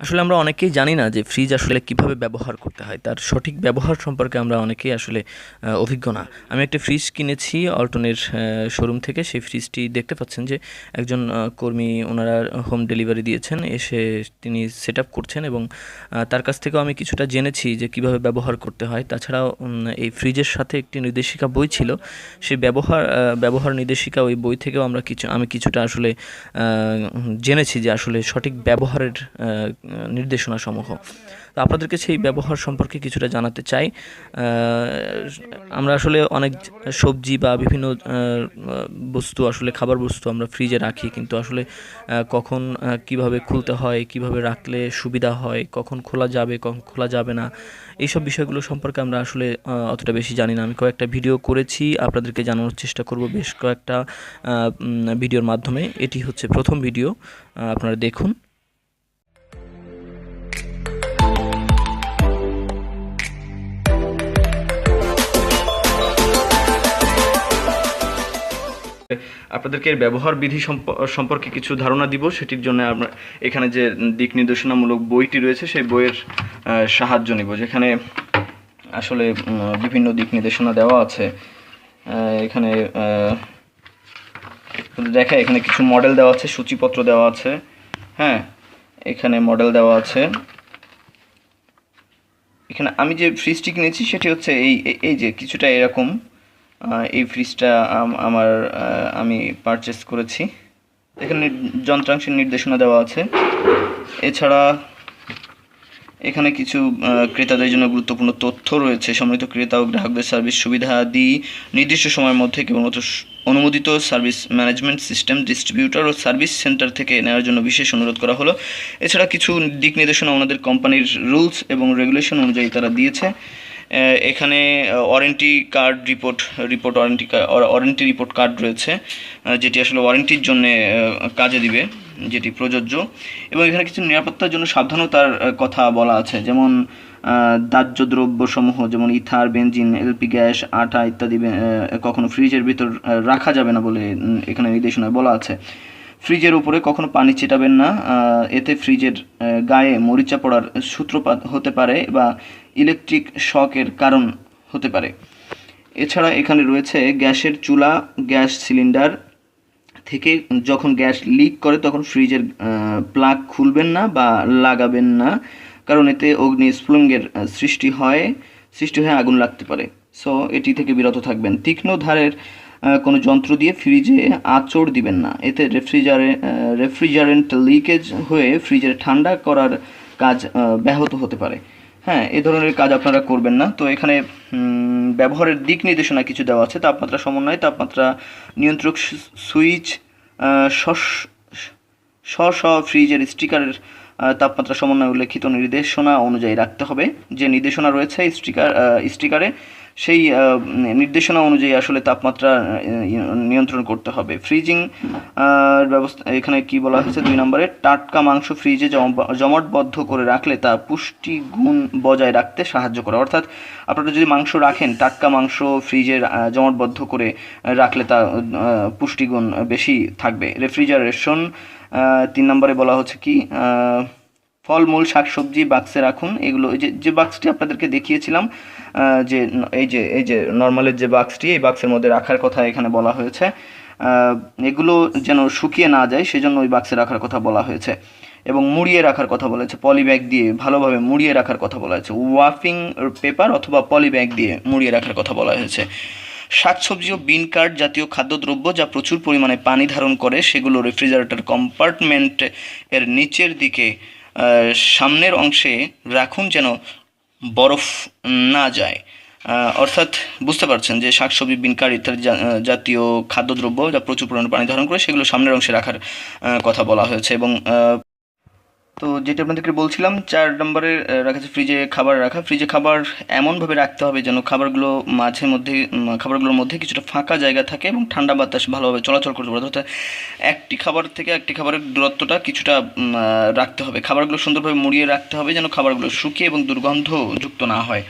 আসলে আমরা অনেকেই জানি না যে ফ্রিজ আসলে কীভাবে ব্যবহার করতে হয়। তার সঠিক ব্যবহার সম্পর্কে আমরা অনেকেই আসলে অভিজ্ঞ না। আমি একটা ফ্রিজ কিনেছি অল্টনের শোরুম থেকে। সেই ফ্রিজটি দেখতে পাচ্ছেন যে একজন কর্মী ওনারা হোম ডেলিভারি দিয়েছেন। এসে তিনি সেট আপ করছেন এবং তার কাছ থেকেও আমি কিছুটা জেনেছি যে কীভাবে ব্যবহার করতে হয়। তাছাড়াও এই ফ্রিজের সাথে একটি নির্দেশিকা বই ছিল। সে ব্যবহার ব্যবহার নির্দেশিকা ওই বই থেকেও আমরা কিছু, আমি কিছুটা আসলে জেনেছি যে আসলে সঠিক ব্যবহারের আহ, নির্দেশনা সমূহ তো আপনাদেরকে সেই ব্যবহার সম্পর্কে কিছুটা জানাতে চাই। আমরা আসলে অনেক সবজি বা বিভিন্ন বস্তু আসলে খাবার বস্তু আমরা ফ্রিজে রাখি কিন্তু আসলে কখন কীভাবে খুলতে হয় কীভাবে রাখলে সুবিধা হয় কখন খোলা যাবে কখন খোলা যাবে না এইসব বিষয়গুলো সম্পর্কে আমরা আসলে অতটা বেশি জানি না। আমি কয়েকটা ভিডিও করেছি আপনাদেরকে জানানোর চেষ্টা করব বেশ কয়েকটা ভিডিওর মাধ্যমে। এটি হচ্ছে প্রথম ভিডিও আপনারা দেখুন। আপনাদেরকে এর ব্যবহার বিধি সম্প- সম্পর্কে কিছু ধারণা দিব, সেটির জন্য আমরা এখানে যে দিক নির্দেশনামূলক বইটি রয়েছে, সেই বইয়ের সাহায্য নিব, যেখানে আসলে বিভিন্ন দিক নির্দেশনা দেওয়া আছে। এখানে দেখা, এখানে কিছু মডেল দেওয়া আছে, সূচিপত্র দেওয়া আছে হ্যাঁ এখানে মডেল দেওয়া আছে। এখানে আমি যে ফ্রিজটি কিনেছি, সেটি হচ্ছে এই, এই- যে কিছুটা এরকম। এই ফ্রিজটা আম- আমার আমি পারচেস করেছি। এখানে যন্ত্রাংশের নির্দেশনা দেওয়া আছে। এছাড়া এখানে কিছু ক্রেতাদের জন্য গুরুত্বপূর্ণ তথ্য রয়েছে। সম্মিলিত ক্রেতা ও গ্রাহকদের সার্ভিস সুবিধা আদি নির্দিষ্ট সময়ের মধ্যে কেবলমাত্র অনুমোদিত সার্ভিস ম্যানেজমেন্ট সিস্টেম, ডিস্ট্রিবিউটর ও সার্ভিস সেন্টার থেকে নেওয়ার জন্য বিশেষ অনুরোধ করা হলো। এছাড়া কিছু দিক নির্দেশনা ওনাদের কোম্পানির রুলস এবং রেগুলেশন অনুযায়ী তারা দিয়েছে। এখানে warranty card report report warranty warranty report card রয়েছে যেটি আসলে ওয়ারেন্টির জন্য কাজে দিবে, যেটি প্রযোজ্য। এবং এখানে কিছু নিরাপত্তার জন্য সাবধানতার কথা বলা আছে, যেমন দাহ্য দ্রব্যসমূহ, যেমন ইথার বেঞ্জিন এলপি গ্যাস, আটা ইত্যাদি কখনো ফ্রিজের ভিতর রাখা যাবে না বলে এখানে নির্দেশনায় বলা আছে। ফ্রিজের উপরে কখনো পানি ছিটাবেন না এতে ফ্রিজের গায়ে মরিচা পড়ার সূত্রপাত হতে পারে বা ইলেকট্রিক শকের কারণ হতে পারে। এছাড়া এখানে রয়েছে গ্যাসের চুলা, গ্যাস সিলিন্ডার থেকে যখন গ্যাস লিক করে তখন ফ্রিজের প্লাগ খুলবেন না বা লাগাবেন না, কারণ এতে অগ্নি স্ফুলিঙ্গের সৃষ্টি হয়, সৃষ্টি হয়ে আগুন লাগতে পারে। সো এটি থেকে বিরত থাকবেন। তীক্ষ্ণ ধারের কোনো যন্ত্র দিয়ে ফ্রিজে আঁচড় দিবেন না। এতে রেফ্রিজারে রেফ্রিজারেন্ট লিকেজ হয়ে ফ্রিজের ঠান্ডা করার কাজ ব্যাহত হতে পারে। হ্যাঁ এ ধরনের কাজ আপনারা করবেন না। তো এখানে ব্যবহারের দিক নির্দেশনা কিছু দেওয়া আছে। তাপমাত্রা সমন্বয় তাপমাত্রা নিয়ন্ত্রক সুইচ স ফ্রিজের স্টিকারের তাপমাত্রা সমন্বয় উল্লেখিত নির্দেশনা অনুযায়ী রাখতে হবে। যে নির্দেশনা রয়েছে, স্টিকার স্টিকারে সেই নির্দেশনা অনুযায়ী আসলে তাপমাত্রা নিয়ন্ত্রণ করতে হবে। ফ্রিজিং ব্যবস্থা, এখানে কি বলা হয়েছে দুই নম্বরে? টাটকা মাংস ফ্রিজে জম- জমাটবদ্ধ করে রাখলে তা পুষ্টি গুণ বজায় রাখতে সাহায্য করে। অর্থাৎ আপনারা যদি মাংস রাখেন, টাটকা মাংস ফ্রিজে জমাটবদ্ধ করে রাখলে তা পুষ্টিগুণ বেশি থাকবে। রেফ্রিজারেশন তিন নম্বরে বলা হচ্ছে কি? ফলমূল, শাকসবজি বাক্সে রাখুন। এগুলো যে যে বাক্সটি আপনাদেরকে দেখিয়েছিলাম যে, এই যে এই যে নর্মালের যে বাক্সটি এই বাক্সের মধ্যে রাখার কথা এখানে বলা হয়েছে। এগুলো যেন শুকিয়ে না যায়, সেজন্য ওই বাক্সে রাখার কথা বলা হয়েছে। এবং মুড়িয়ে রাখার কথা বলা হয়েছে পলি ব্যাগ দিয়ে ভালোভাবে মুড়িয়ে রাখার কথা বলা হয়েছে। ওয়াফিং পেপার অথবা পলি ব্যাগ দিয়ে মুড়িয়ে রাখার কথা বলা হয়েছে। শাকসবজি ও বিন কার্ড জাতীয় খাদ্যদ্রব্য যা প্রচুর পরিমাণে পানি ধারণ করে, সেগুলো রেফ্রিজারেটর কম্পার্টমেন্ট এর নিচের দিকে সামনের অংশে রাখুন যেন বরফ না যায়। অর্থাৎ বুঝতে পারছেন যে শাকসবজি, বিনকার ইত্যাদি জাতীয় খাদ্যদ্রব্য যা প্রচুর পরিমাণে পানি ধারণ করে, সেগুলো সামনের অংশে রাখার কথা বলা হয়েছে এবং তো যেটা আপনাদেরকে বলছিলাম, চার নম্বরে রাখা আছে ফ্রিজে খাবার রাখা। ফ্রিজে খাবার এমনভাবে রাখতে হবে যেন খাবারগুলো মাঝে মধ্যে খাবারগুলোর মধ্যে কিছুটা ফাঁকা জায়গা থাকে এবং ঠান্ডা বাতাস ভালোভাবে চলাচল করতে পারে। অর্থাৎ একটি খাবার থেকে একটি খাবারের দূরত্বটা কিছুটা রাখতে হবে। খাবারগুলো সুন্দরভাবে মুড়িয়ে রাখতে হবে যেন খাবারগুলো শুকিয়ে এবং দুর্গন্ধযুক্ত না হয়।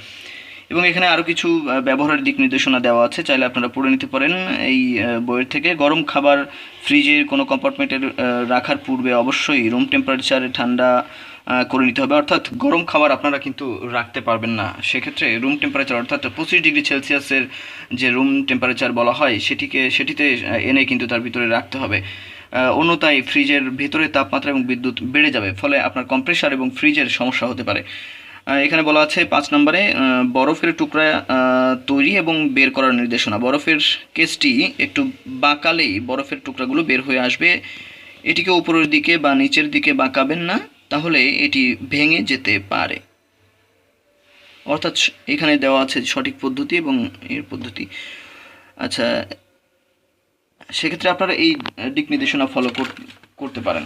এবং এখানে আরও কিছু ব্যবহারের দিক নির্দেশনা দেওয়া আছে, চাইলে আপনারা পড়ে নিতে পারেন এই বইয়ের থেকে। গরম খাবার ফ্রিজের কোনো কম্পার্টমেন্টের রাখার পূর্বে অবশ্যই রুম টেম্পারেচারে ঠান্ডা করে নিতে হবে। অর্থাৎ গরম খাবার আপনারা কিন্তু রাখতে পারবেন না। সেক্ষেত্রে রুম টেম্পারেচার অর্থাৎ পঁচিশ ডিগ্রি সেলসিয়াসের যে রুম টেম্পারেচার বলা হয়, সেটিকে, সেটিতে এনে কিন্তু তার ভিতরে রাখতে হবে। অন্যতায় ফ্রিজের ভেতরে তাপমাত্রা এবং বিদ্যুৎ বেড়ে যাবে, ফলে আপনার কম্প্রেসার এবং ফ্রিজের সমস্যা হতে পারে। এখানে বলা আছে পাঁচ নম্বরে বরফের টুকরা তৈরি এবং বের করার নির্দেশনা। বরফের কেসটি একটু বাঁকালেই বরফের টুকরাগুলো বের হয়ে আসবে। এটিকে উপরের দিকে বা নিচের দিকে বাঁকাবেন না, তাহলে এটি ভেঙে যেতে পারে। অর্থাৎ এখানে দেওয়া আছে সঠিক পদ্ধতি এবং এর পদ্ধতি। আচ্ছা সেক্ষেত্রে আপনারা এই দিক নির্দেশনা ফলো করতে পারেন।